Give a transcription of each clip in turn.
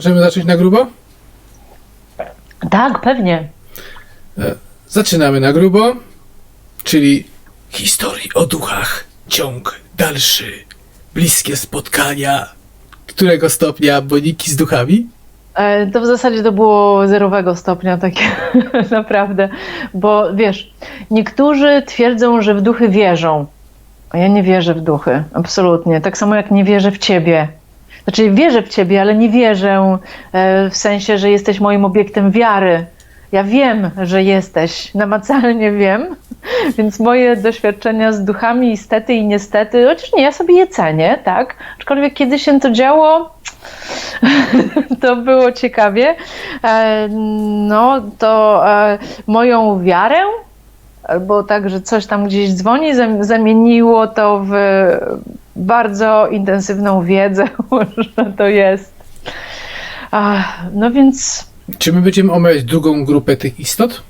Możemy zacząć na grubo? Tak, pewnie. Zaczynamy na grubo, czyli historii o duchach, ciąg dalszy, bliskie spotkania. Którego stopnia boniki z duchami? E, To w zasadzie to było zerowego stopnia, takie naprawdę. Bo wiesz, niektórzy twierdzą, że w duchy wierzą, a ja nie wierzę w duchy, absolutnie. Tak samo jak nie wierzę w ciebie. Znaczy, wierzę w ciebie, ale nie wierzę e, w sensie, że jesteś moim obiektem wiary. Ja wiem, że jesteś, namacalnie wiem, więc moje doświadczenia z duchami, niestety i niestety, chociaż nie, ja sobie je cenię, tak? Aczkolwiek kiedy się to działo, to było ciekawie. E, No, to e, moją wiarę, albo tak, że coś tam gdzieś dzwoni, zam- zamieniło to w bardzo intensywną wiedzę, że to jest. No więc. Czy my będziemy omawiać drugą grupę tych istot?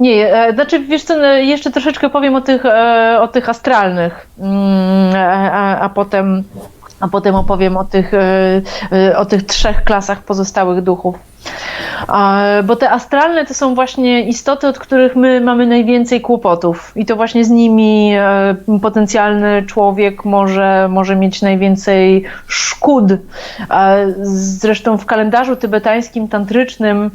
Nie, e, znaczy wiesz co, no, jeszcze troszeczkę powiem o tych, e, o tych astralnych, Mm, a, a, a potem, a potem opowiem o tych, e, e, o tych trzech klasach pozostałych duchów. Bo te astralne to są właśnie istoty, od których my mamy najwięcej kłopotów i to właśnie z nimi e, potencjalny człowiek może, może mieć najwięcej szkód. Zresztą w kalendarzu tybetańskim, tantrycznym,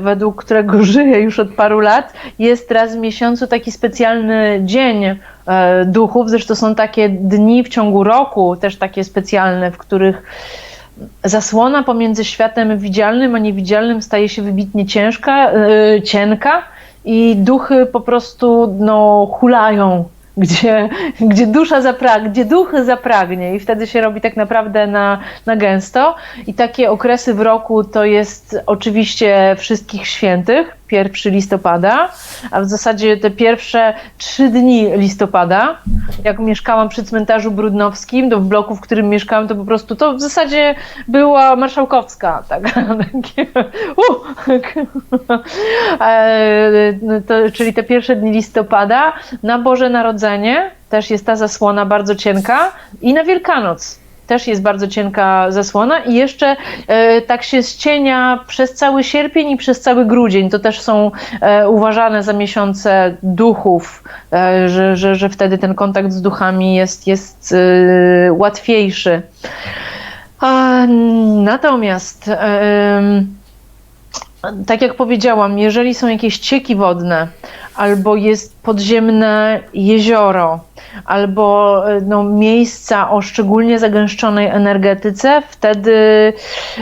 według którego żyję już od paru lat, jest raz w miesiącu taki specjalny dzień duchów. Zresztą są takie dni w ciągu roku, też takie specjalne, w których zasłona pomiędzy światem widzialnym a niewidzialnym staje się wybitnie ciężka, e, cienka i duchy po prostu no, hulają. Gdzie, gdzie dusza zapragnie, gdzie duch zapragnie i wtedy się robi tak naprawdę na, na gęsto. I takie okresy w roku to jest oczywiście wszystkich świętych, 1 listopada, a w zasadzie te pierwsze trzy dni listopada, jak mieszkałam przy cmentarzu brudnowskim, to w bloku, w którym mieszkałam, to po prostu to w zasadzie była marszałkowska, tak, E, to, czyli te pierwsze dni listopada, na Boże Narodzenie też jest ta zasłona bardzo cienka i na Wielkanoc też jest bardzo cienka zasłona i jeszcze e, tak się ścienia przez cały sierpień i przez cały grudzień. To też są e, uważane za miesiące duchów, e, że, że, że wtedy ten kontakt z duchami jest, jest e, łatwiejszy. A, natomiast em, tak jak powiedziałam, jeżeli są jakieś cieki wodne, albo jest podziemne jezioro, albo e, no, miejsca o szczególnie zagęszczonej energetyce, wtedy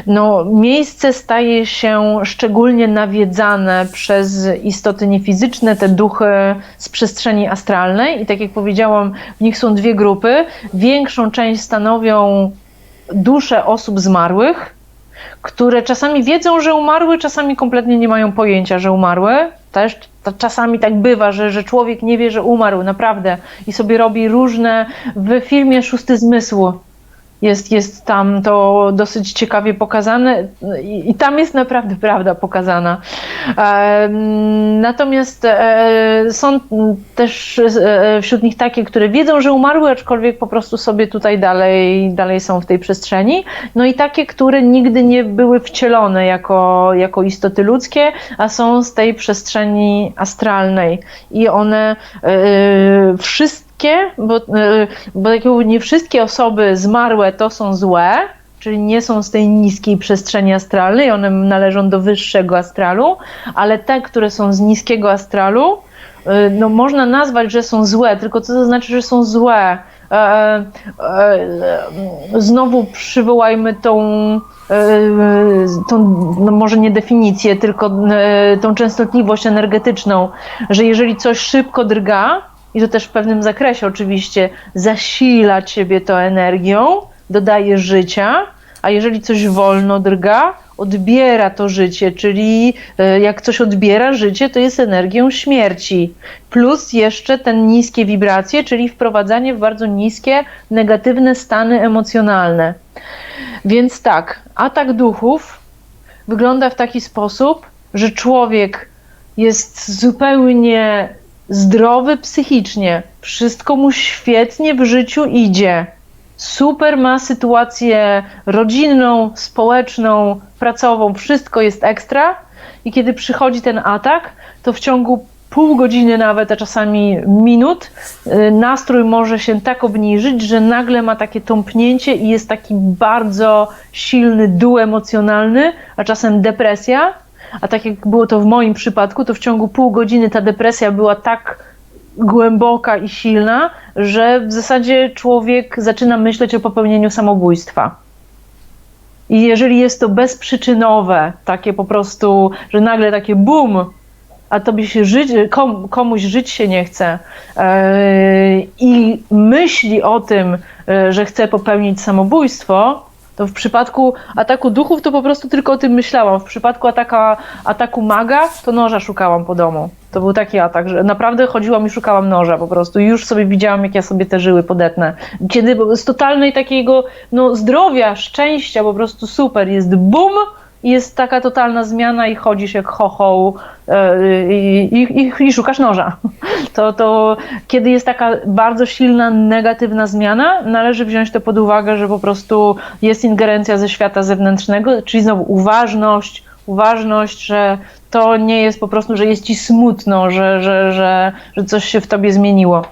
no, miejsce staje się szczególnie nawiedzane przez istoty niefizyczne, te duchy z przestrzeni astralnej. I tak jak powiedziałam, w nich są dwie grupy. Większą część stanowią dusze osób zmarłych, które czasami wiedzą, że umarły, czasami kompletnie nie mają pojęcia, że umarły. Też to czasami tak bywa, że, że człowiek nie wie, że umarł, naprawdę, i sobie robi różne. W filmie Szósty Zmysł jest, jest tam to dosyć ciekawie pokazane i, tam jest naprawdę prawda pokazana. Natomiast e, są też e, wśród nich takie, które wiedzą, że umarły, aczkolwiek po prostu sobie tutaj dalej, dalej są w tej przestrzeni. No i takie, które nigdy nie były wcielone jako, jako istoty ludzkie, a są z tej przestrzeni astralnej. I one e, wszystkie, bo, e, bo tak nie wszystkie osoby zmarłe to są złe, czyli nie są z tej niskiej przestrzeni astralnej, one należą do wyższego astralu, ale te, które są z niskiego astralu, y, no można nazwać, że są złe, tylko co to znaczy, że są złe? E, e, e, Znowu przywołajmy tą, tą no może nie definicję, tylko tą częstotliwość energetyczną, że jeżeli coś szybko drga, i to też w pewnym zakresie oczywiście, zasila ciebie to energią, dodaje życia, a jeżeli coś wolno drga, odbiera to życie, czyli e, jak coś odbiera życie, to jest energią śmierci. Plus jeszcze te niskie wibracje, czyli wprowadzanie w bardzo niskie, negatywne stany emocjonalne. Więc tak, atak duchów wygląda w taki sposób, że człowiek jest zupełnie zdrowy psychicznie, wszystko mu świetnie w życiu idzie super ma sytuację rodzinną, społeczną, pracową, wszystko jest ekstra. I kiedy przychodzi ten atak, to w ciągu pół godziny nawet, a czasami minut, y, nastrój może się tak obniżyć, że nagle ma takie tąpnięcie i jest taki bardzo silny dół emocjonalny, a czasem depresja. A tak jak było to w moim przypadku, to w ciągu pół godziny ta depresja była tak głęboka i silna, że w zasadzie człowiek zaczyna myśleć o popełnieniu samobójstwa. I jeżeli jest to bezprzyczynowe, takie po prostu, że nagle takie bum, a tobie się żyć, kom, komuś żyć się nie chce yy, i myśli o tym, yy, że chce popełnić samobójstwo, to w przypadku ataku duchów to po prostu tylko o tym myślałam. W przypadku ataka, ataku maga to noża szukałam po domu. To był taki atak, że naprawdę chodziłam i szukałam noża po prostu. I już sobie widziałam, jak ja sobie te żyły podetnę. Kiedy z totalnej takiego no, zdrowia, szczęścia po prostu super jest bum i jest taka totalna zmiana i chodzisz jak chochoł yy, i, i, i szukasz noża. To, to kiedy jest taka bardzo silna, negatywna zmiana, należy wziąć to pod uwagę, że po prostu jest ingerencja ze świata zewnętrznego, czyli znowu uważność, uważność, że to nie jest po prostu, że jest ci smutno, że, że, że, że coś się w tobie zmieniło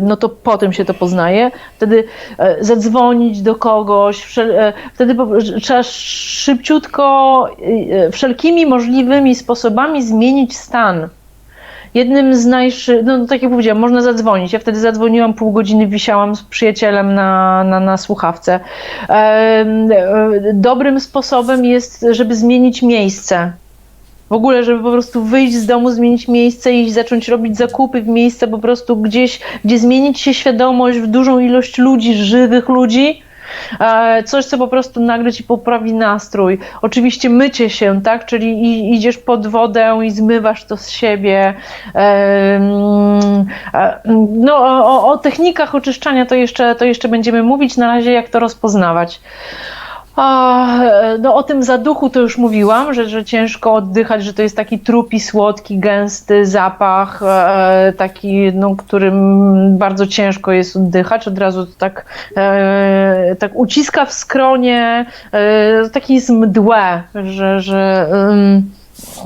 no to potem się to poznaje. Wtedy e, zadzwonić do kogoś, e, wtedy trzeba szybciutko, e, wszelkimi możliwymi sposobami zmienić stan. Jednym z najszybszych, no tak jak powiedziałam, można zadzwonić. Ja wtedy zadzwoniłam pół godziny, wisiałam z przyjacielem na, na, na słuchawce. Dobrym sposobem jest, żeby zmienić miejsce w ogóle, żeby po prostu wyjść z domu, zmienić miejsce i zacząć robić zakupy w miejsce po prostu gdzieś, gdzie zmienić się świadomość w dużą ilość ludzi, żywych ludzi. E, coś, co po prostu nagle ci poprawi nastrój. Oczywiście mycie się, tak? Czyli idziesz pod wodę i zmywasz to z siebie. E, no, o, o technikach oczyszczania to jeszcze, to jeszcze będziemy mówić. Na razie, jak to rozpoznawać. No o tym zaduchu to już mówiłam, że, że ciężko oddychać, że to jest taki trupi, słodki, gęsty zapach, e, taki, no, którym bardzo ciężko jest oddychać. Od razu tak, e, tak uciska w skronie, e, taki jest mdłe, że, że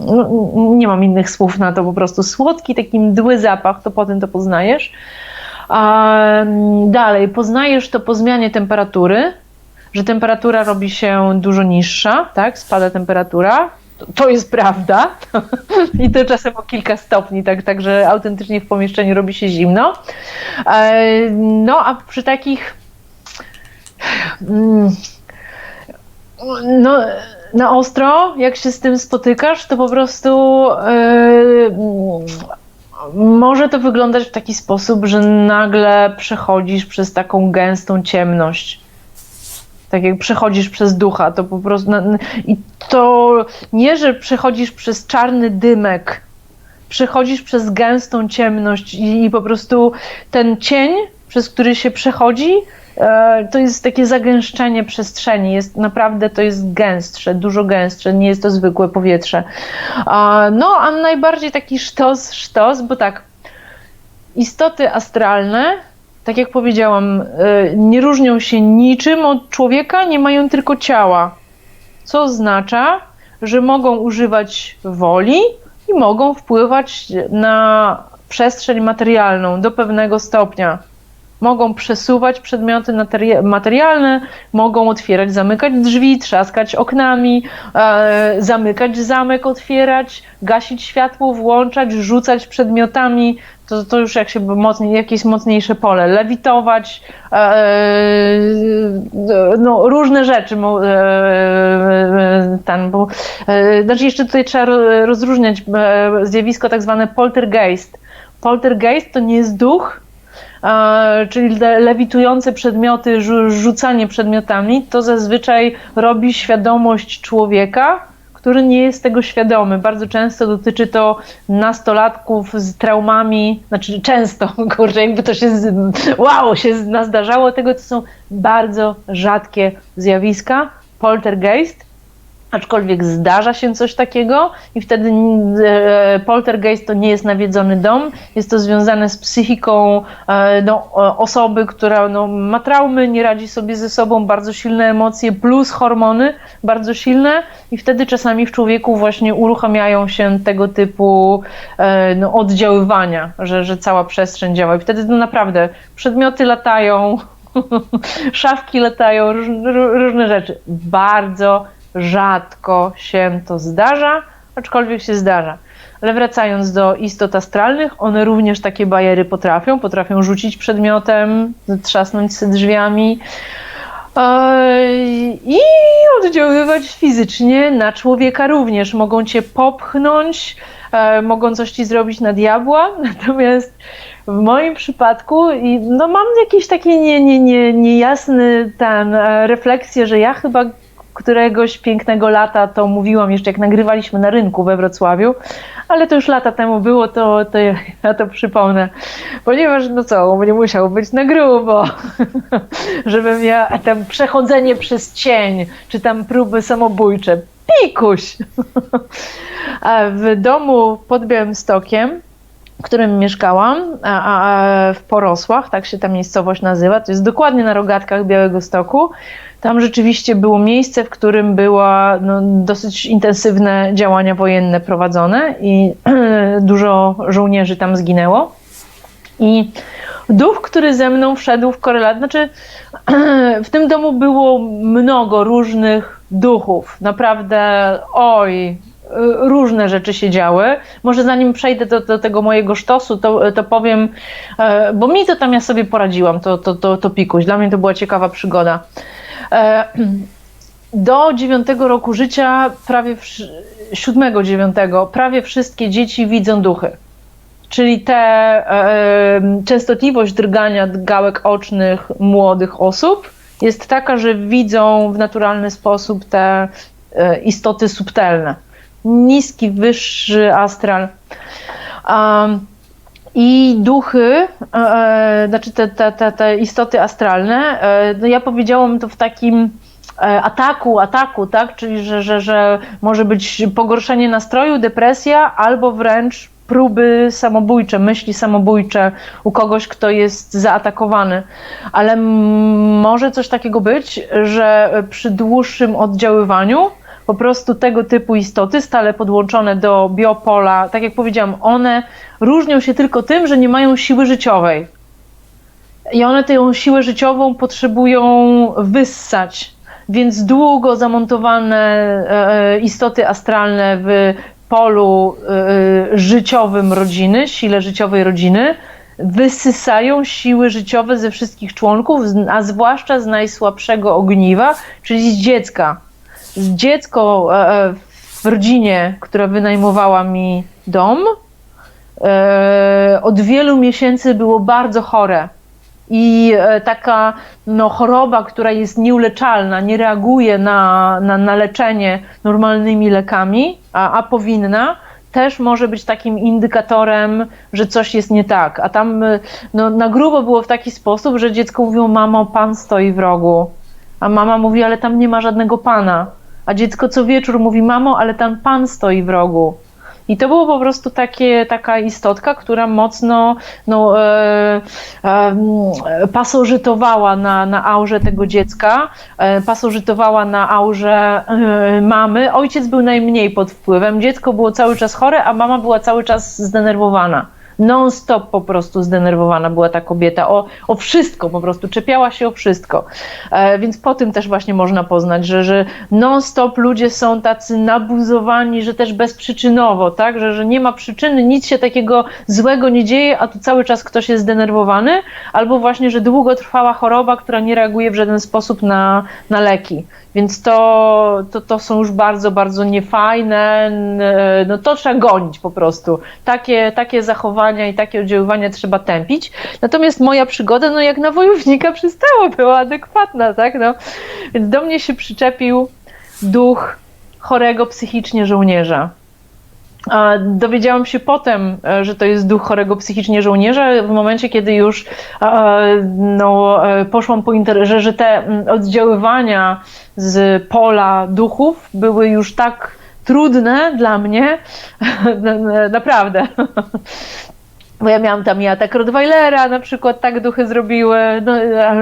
no, nie mam innych słów na to, po prostu słodki, taki mdły zapach, to potem to poznajesz. A dalej, poznajesz to po zmianie temperatury, że temperatura robi się dużo niższa, tak? Spada temperatura. To, jest prawda. I to czasem o kilka stopni, tak, także autentycznie w pomieszczeniu robi się zimno. E, no a przy takich mm, no, na ostro, jak się z tym spotykasz, to po prostu yy, może to wyglądać w taki sposób, że nagle przechodzisz przez taką gęstą ciemność tak jak przechodzisz przez ducha, to po prostu. I to nie, że przechodzisz przez czarny dymek, przechodzisz przez gęstą ciemność i, i po prostu ten cień, przez który się przechodzi, e, to jest takie zagęszczenie przestrzeni. Jest naprawdę to jest gęstsze, dużo gęstsze, nie jest to zwykłe powietrze. No, a najbardziej taki sztos, sztos, bo tak, istoty astralne tak jak powiedziałam, e, nie różnią się niczym od człowieka, nie mają tylko ciała. Co oznacza, że mogą używać woli i mogą wpływać na przestrzeń materialną do pewnego stopnia. Mogą przesuwać przedmioty materialne, mogą otwierać, zamykać drzwi, trzaskać oknami, e, zamykać zamek, otwierać, gasić światło, włączać, rzucać przedmiotami, to, to już jak się mocniej, jakieś mocniejsze pole, lewitować, e, no, różne rzeczy. E, ten, bo, e, znaczy jeszcze tutaj trzeba rozróżniać e, zjawisko tak zwane poltergeist. Poltergeist to nie jest duch, e, czyli lewitujące przedmioty, rzucanie przedmiotami, to zazwyczaj robi świadomość człowieka, który nie jest tego świadomy. Bardzo często dotyczy to nastolatków z traumami, znaczy często, kurczę, jakby to się, wow, się nazdarzało, tego to są bardzo rzadkie zjawiska, poltergeist, Aczkolwiek zdarza się coś takiego i wtedy e, poltergeist to nie jest nawiedzony dom, jest to związane z psychiką e, no, osoby, która no, ma traumy, nie radzi sobie ze sobą, bardzo silne emocje plus hormony bardzo silne. I wtedy czasami w człowieku właśnie uruchamiają się tego typu e, no, oddziaływania, że, że cała przestrzeń działa. I wtedy no, naprawdę przedmioty latają, szafki latają, róż, ró- różne rzeczy. Bardzo rzadko się to zdarza, aczkolwiek się zdarza. Ale wracając do istot astralnych, one również takie bajery potrafią. Potrafią rzucić przedmiotem, trzasnąć się drzwiami i oddziaływać fizycznie na człowieka również. Mogą cię popchnąć, e, mogą coś ci zrobić na diabła, natomiast w moim przypadku no mam jakieś takie nie, nie, nie, niejasny ten e, refleksję, że ja chyba któregoś pięknego lata to mówiłam jeszcze jak nagrywaliśmy na rynku we Wrocławiu, ale to już lata temu było, to, to ja, to przypomnę. Ponieważ no co, nie musiało być na grubo, żebym ja tam przechodzenie przez cień, czy tam próby samobójcze. Pikuś! A w domu pod Białymstokiem w którym mieszkałam, a, a, a w Porosłach, tak się ta miejscowość nazywa, to jest dokładnie na rogatkach Białego Stoku. Tam rzeczywiście było miejsce, w którym była no, dosyć intensywne działania wojenne prowadzone i dużo żołnierzy tam zginęło. I duch, który ze mną wszedł w korelację, znaczy w tym domu było mnogo różnych duchów. Naprawdę, oj, różne rzeczy się działy. Może zanim przejdę do, do tego mojego sztosu, to, to powiem, e, bo mi to tam ja sobie poradziłam, to, to, to, to pikuś. Dla mnie to była ciekawa przygoda. E, Do dziewiątego roku życia, prawie wsz- siódmego, dziewiątego, prawie wszystkie dzieci widzą duchy. Czyli te e, częstotliwość drgania gałek ocznych młodych osób jest taka, że widzą w naturalny sposób te e, istoty subtelne. Niski, wyższy astral. I duchy, e, znaczy te, te, te, te istoty astralne, e, no ja powiedziałam to w takim e, ataku, ataku, tak? Czyli że, że, że może być pogorszenie nastroju, depresja, albo wręcz próby samobójcze, myśli samobójcze u kogoś, kto jest zaatakowany. Ale może coś takiego być, że przy dłuższym oddziaływaniu po prostu tego typu istoty, stale podłączone do biopola, tak jak powiedziałam, one różnią się tylko tym, że nie mają siły życiowej. I one tę siłę życiową potrzebują wyssać. Więc długo zamontowane e, istoty astralne w polu e, życiowym rodziny, sile życiowej rodziny, wysysają siły życiowe ze wszystkich członków, a zwłaszcza z najsłabszego ogniwa, czyli z dziecka dziecko e, w rodzinie, która wynajmowała mi dom, e, od wielu miesięcy było bardzo chore. I e, taka no, choroba, która jest nieuleczalna, nie reaguje na, na, na leczenie normalnymi lekami, a, a powinna, też może być takim indykatorem, że coś jest nie tak. A tam no, na grubo było w taki sposób, że dziecko mówiło: Mamo, pan stoi w rogu. A mama mówi: Ale tam nie ma żadnego pana. A dziecko co wieczór mówi: Mamo, ale tam pan stoi w rogu. I to było po prostu takie, taka istotka, która mocno no, e, e, pasożytowała na, na aurze tego dziecka, e, pasożytowała na aurze e, mamy. Ojciec był najmniej pod wpływem, dziecko było cały czas chore, a mama była cały czas zdenerwowana. Non-stop po prostu zdenerwowana była ta kobieta o, o wszystko, po prostu czepiała się o wszystko. E, więc po tym też właśnie można poznać, że, że non-stop ludzie są tacy nabuzowani, że też bezprzyczynowo, tak? że, że nie ma przyczyny, nic się takiego złego nie dzieje, a tu cały czas ktoś jest zdenerwowany, albo właśnie, że długo trwała choroba, która nie reaguje w żaden sposób na, na leki. Więc to, to, to są już bardzo, bardzo niefajne. No to trzeba gonić po prostu. Takie, takie zachowania i takie oddziaływania trzeba tępić. Natomiast moja przygoda, no jak na wojownika przystało, była adekwatna, tak? No. Więc do mnie się przyczepił duch chorego psychicznie żołnierza. Dowiedziałam się potem, e, że to jest duch chorego psychicznie żołnierza, w momencie, kiedy już no, e, poszłam po internet, że, że te mm, oddziaływania z pola duchów były już tak trudne dla mnie, Na- na- naprawdę. Bo ja miałam tam i atak Rottweilera, na przykład tak duchy zrobiły, no,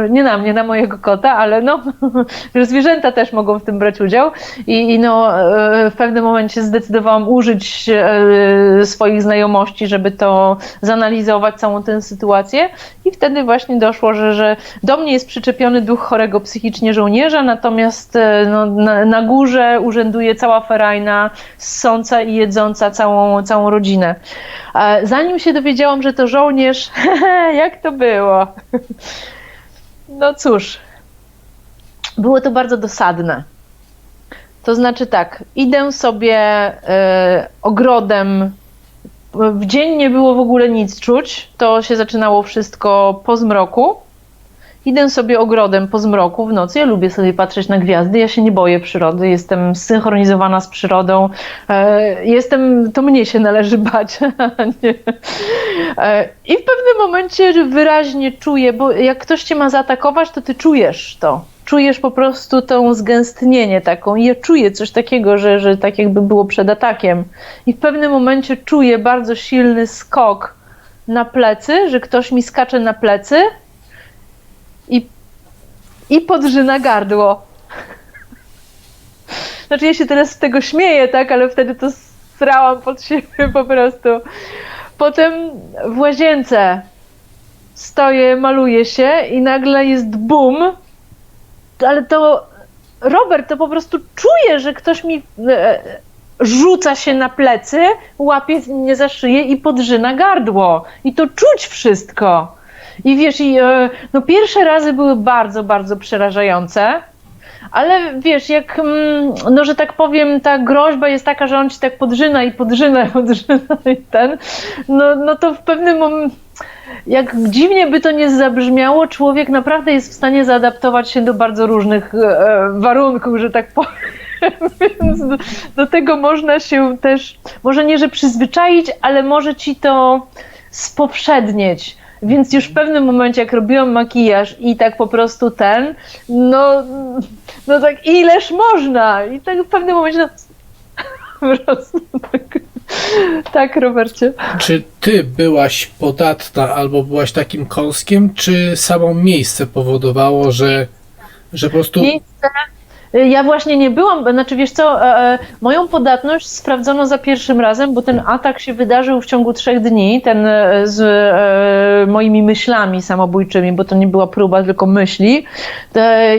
nie na mnie, na mojego kota, ale no, że zwierzęta też mogą w tym brać udział. I, i no, e, w pewnym momencie zdecydowałam użyć e, swoich znajomości, żeby to zanalizować, całą tę sytuację. I wtedy właśnie doszło, że, że do mnie jest przyczepiony duch chorego psychicznie żołnierza, natomiast e, no, na, na górze urzęduje cała ferajna, ssąca i jedząca całą, całą rodzinę. Zanim się dowiedziałam, że to żołnierz, jak to było? No cóż, było to bardzo dosadne. To znaczy tak, idę sobie e, ogrodem. W dzień nie było w ogóle nic czuć. To się zaczynało wszystko po zmroku. Idę sobie ogrodem po zmroku w nocy. Ja lubię sobie patrzeć na gwiazdy. Ja się nie boję przyrody. Jestem zsynchronizowana z przyrodą. E, Jestem, to mnie się należy bać. E, I w pewnym momencie wyraźnie czuję, bo jak ktoś cię ma zaatakować, to ty czujesz to. Czujesz po prostu to zgęstnienie taką. Ja czuję coś takiego, że, że tak jakby było przed atakiem. I w pewnym momencie czuję bardzo silny skok na plecy, że ktoś mi skacze na plecy i, i podrzyna gardło. Znaczy ja się teraz z tego śmieję, tak, ale wtedy to srałam pod siebie po prostu. Potem w łazience stoję, maluję się i nagle jest bum, ale to Robert, to po prostu czuję, że ktoś mi e, rzuca się na plecy, łapie mnie za szyję i podrzyna gardło. I to czuć wszystko. I wiesz, i, e, no pierwsze razy były bardzo, bardzo przerażające. Ale wiesz, jak, mm, no że tak powiem, ta groźba jest taka, że on ci tak podrzyna i podrzyna, podrzyna i ten, no, no to w pewnym momencie, jak dziwnie by to nie zabrzmiało, człowiek naprawdę jest w stanie zaadaptować się do bardzo różnych e, warunków, że tak powiem. Więc do, do tego można się też, może nie, że przyzwyczaić, ale może ci to spowszednieć. Więc już w pewnym momencie, jak robiłam makijaż i tak po prostu ten, no, no tak ileż można? I tak w pewnym momencie, no, po prostu tak, tak Robercie. Czy ty byłaś podatna albo byłaś takim kąskiem, czy samo miejsce powodowało, że, że po prostu Miejsce. Ja właśnie nie byłam, znaczy wiesz co, e, e, moją podatność sprawdzono za pierwszym razem, bo ten atak się wydarzył w ciągu trzech dni, ten e, z moimi myślami samobójczymi, bo to nie była próba, tylko myśli.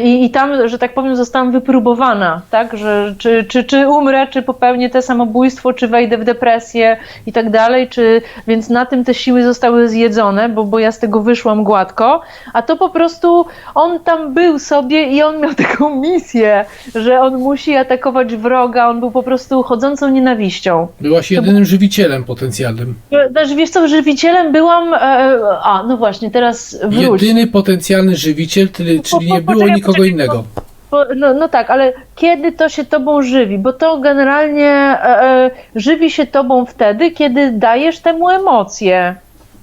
I, I tam, że tak powiem, zostałam wypróbowana, tak, że czy, czy, czy umrę, czy popełnię te samobójstwo, czy wejdę w depresję i tak dalej, czy, więc na tym te siły zostały zjedzone, bo, bo ja z tego wyszłam gładko, a to po prostu on tam był sobie i on miał taką misję, że on musi atakować wroga, on był po prostu chodzącą nienawiścią. byłaś jedynym żywicielem potencjalnym. Znaczy, wiesz co, żywicielem byłam, e, a no właśnie, teraz wróć. Jedyny potencjalny żywiciel, czyli, czyli nie było poczekaj, nikogo poczekaj, innego. No, no tak, ale kiedy to się tobą żywi? Bo to generalnie e, e, żywi się tobą wtedy, kiedy dajesz temu emocje.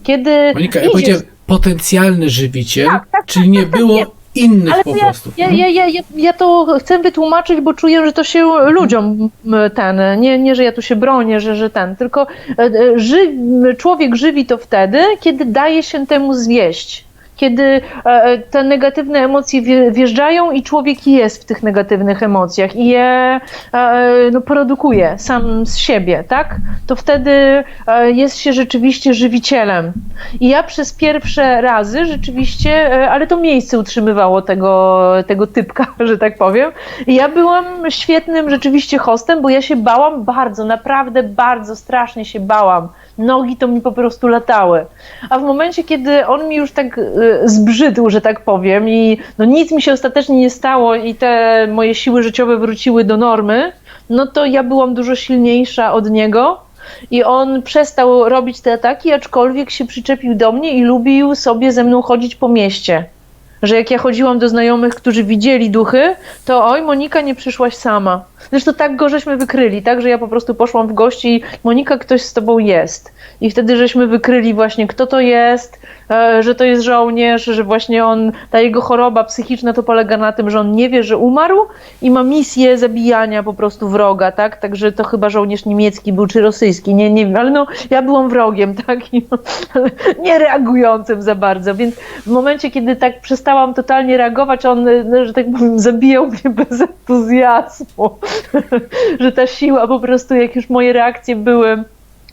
Kiedy Monika, ja idziesz- powiedziałem potencjalny żywiciel, Tak, tak, czyli nie było nie. Innych Ale po ja, prostu. ja, ja, ja, ja, ja to chcę wytłumaczyć, bo czuję, że to się ludziom ten, nie, nie że ja tu się bronię, że, że ten, tylko e, e, ży, człowiek żywi to wtedy, kiedy daje się temu zwieść. Kiedy e, e, te negatywne emocje wje- wjeżdżają i człowiek jest w tych negatywnych emocjach i je e, no, produkuje sam z siebie, tak? To wtedy jest się rzeczywiście żywicielem. I ja przez pierwsze razy rzeczywiście, ale to miejsce utrzymywało tego, tego typka, że tak powiem. I ja byłam świetnym rzeczywiście hostem, bo ja się bałam bardzo, naprawdę bardzo strasznie się bałam. Nogi to mi po prostu latały. A w momencie, kiedy on mi już tak zbrzydł, że tak powiem, i no nic mi się ostatecznie nie stało i te moje siły życiowe wróciły do normy, no to ja byłam dużo silniejsza od niego. I on przestał robić te ataki, aczkolwiek się przyczepił do mnie i lubił sobie ze mną chodzić po mieście. Że jak ja chodziłam do znajomych, którzy widzieli duchy, to oj, Monika, nie przyszłaś sama. Zresztą tak go żeśmy wykryli, tak, że ja po prostu poszłam w gości Monika, ktoś z tobą jest. I wtedy żeśmy wykryli właśnie, kto to jest, e, że to jest żołnierz, że właśnie on, ta jego choroba psychiczna to polega na tym, że on nie wie, że umarł i ma misję zabijania po prostu wroga, tak? Także to chyba żołnierz niemiecki był czy rosyjski, nie, nie wiem, ale no ja byłam wrogiem, tak? I, no, nie reagującym za bardzo, więc w momencie, kiedy tak przestałam totalnie reagować, on, no, że tak powiem, zabijał mnie bez entuzjazmu, że ta siła po prostu, jak już moje reakcje były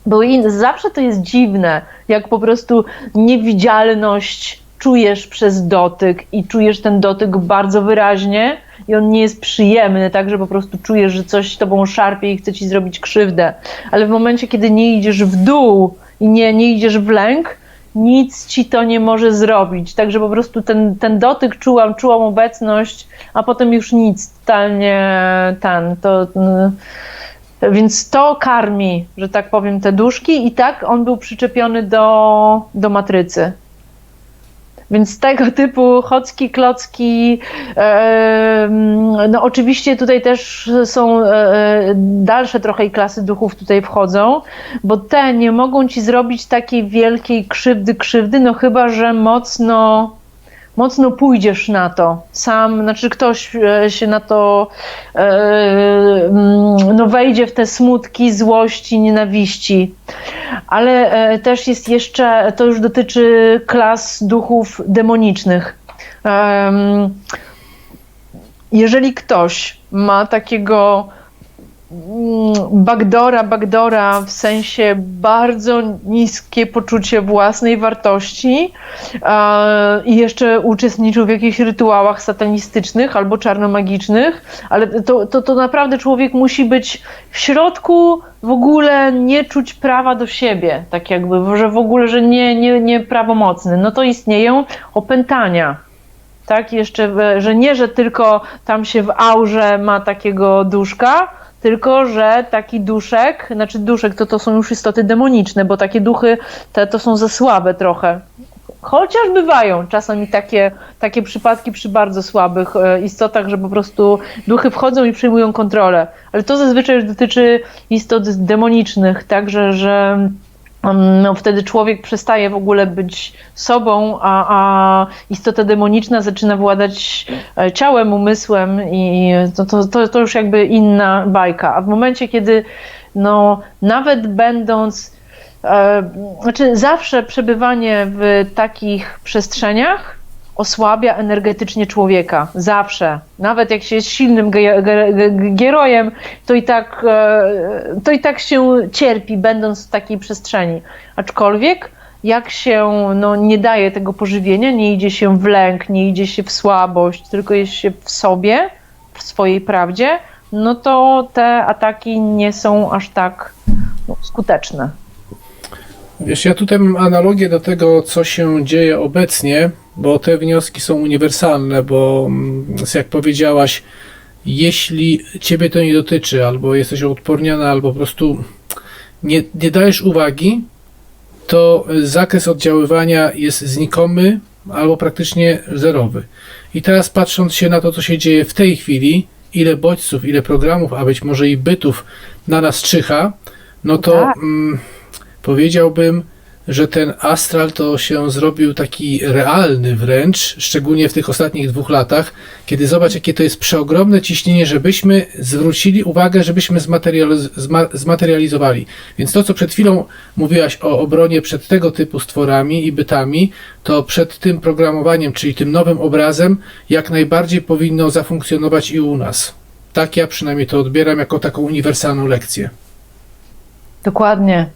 były inne. Zawsze to jest dziwne, jak po prostu niewidzialność czujesz przez dotyk i czujesz ten dotyk bardzo wyraźnie i on nie jest przyjemny, tak, że po prostu czujesz, że coś tobą szarpie i chce ci zrobić krzywdę. Ale w momencie, kiedy nie idziesz w dół i nie, nie idziesz w lęk, nic ci to nie może zrobić. Także po prostu ten, ten dotyk czułam, czułam obecność, a potem już nic, totalnie ten, to... mm, więc to karmi, że tak powiem, te duszki i tak on był przyczepiony do, do matrycy. Więc tego typu chocki, klocki, e, no oczywiście tutaj też są e, dalsze trochę i klasy duchów tutaj wchodzą, bo te nie mogą ci zrobić takiej wielkiej krzywdy, krzywdy, no chyba, że mocno mocno pójdziesz na to sam, znaczy ktoś e, się na to e, mm, no wejdzie w te smutki, złości, nienawiści. Ale e, też jest jeszcze, to już dotyczy klas duchów demonicznych. Em, Jeżeli ktoś ma takiego backdora, backdora w sensie bardzo niskie poczucie własnej wartości e, i jeszcze uczestniczył w jakichś rytuałach satanistycznych albo czarnomagicznych, ale to, to, to naprawdę człowiek musi być w środku w ogóle nie czuć prawa do siebie, tak jakby, że w ogóle, że nie, nie, nie prawomocny. No to istnieją opętania tak, jeszcze, w- że nie, że tylko tam się w aurze ma takiego duszka, tylko że taki duszek, znaczy duszek to, to są już istoty demoniczne, bo takie duchy te, to są za słabe trochę. Chociaż bywają czasami takie, takie przypadki przy bardzo słabych e, istotach, że po prostu duchy wchodzą i przejmują kontrolę. Ale to zazwyczaj już dotyczy istot demonicznych, także że no, wtedy człowiek przestaje w ogóle być sobą, a, a istota demoniczna zaczyna władać e, ciałem, umysłem i to, to, to, już jakby inna bajka. A w momencie, kiedy no, nawet będąc, e, znaczy zawsze przebywanie w takich przestrzeniach osłabia energetycznie człowieka. Zawsze. Nawet jak się jest silnym ge- ge- ge- gerojem, to i, tak, e, to i tak się cierpi, będąc w takiej przestrzeni. Aczkolwiek jak się no, nie daje tego pożywienia, nie idzie się w lęk, nie idzie się w słabość, tylko jest się w sobie, w swojej prawdzie, no to te ataki nie są aż tak no, skuteczne. Wiesz, ja tutaj mam analogię do tego, co się dzieje obecnie, bo te wnioski są uniwersalne, bo mm, jak powiedziałaś, jeśli ciebie to nie dotyczy, albo jesteś odporniana, albo po prostu nie, nie dajesz uwagi, to zakres oddziaływania jest znikomy albo praktycznie zerowy. I teraz patrząc się na to, co się dzieje w tej chwili, ile bodźców, ile programów, a być może i bytów na nas czyha, no to Tak. mm, powiedziałbym, że ten astral to się zrobił taki realny wręcz, szczególnie w tych ostatnich dwóch latach, kiedy zobacz, jakie to jest przeogromne ciśnienie, żebyśmy zwrócili uwagę, żebyśmy zmaterializ- zma- zmaterializowali. Więc to, co przed chwilą mówiłaś o obronie przed tego typu stworami i bytami, to przed tym programowaniem, czyli tym nowym obrazem, jak najbardziej powinno zafunkcjonować i u nas. Tak ja przynajmniej to odbieram jako taką uniwersalną lekcję. Dokładnie.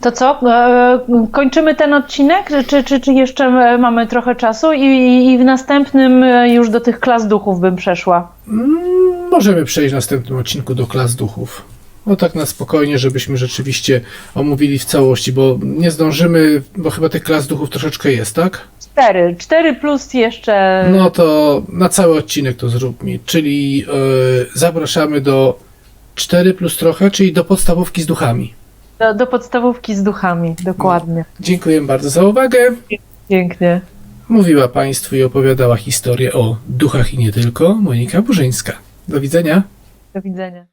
To co? E, kończymy ten odcinek, czy, czy, czy jeszcze e, mamy trochę czasu i, i w następnym e, już do tych klas duchów bym przeszła. Mm, Możemy przejść w następnym odcinku do klas duchów. No tak na spokojnie, żebyśmy rzeczywiście omówili w całości, bo nie zdążymy, bo chyba tych klas duchów troszeczkę jest, tak? Cztery. Cztery plus jeszcze... No to na cały odcinek to zrób mi, czyli e, zapraszamy do 4 plus trochę, czyli do podstawówki z duchami. Do, do podstawówki z duchami, dokładnie. Dziękuję bardzo za uwagę. Pięknie. Mówiła Państwu i opowiadała historię o duchach i nie tylko Monika Burzyńska. Do widzenia. Do widzenia.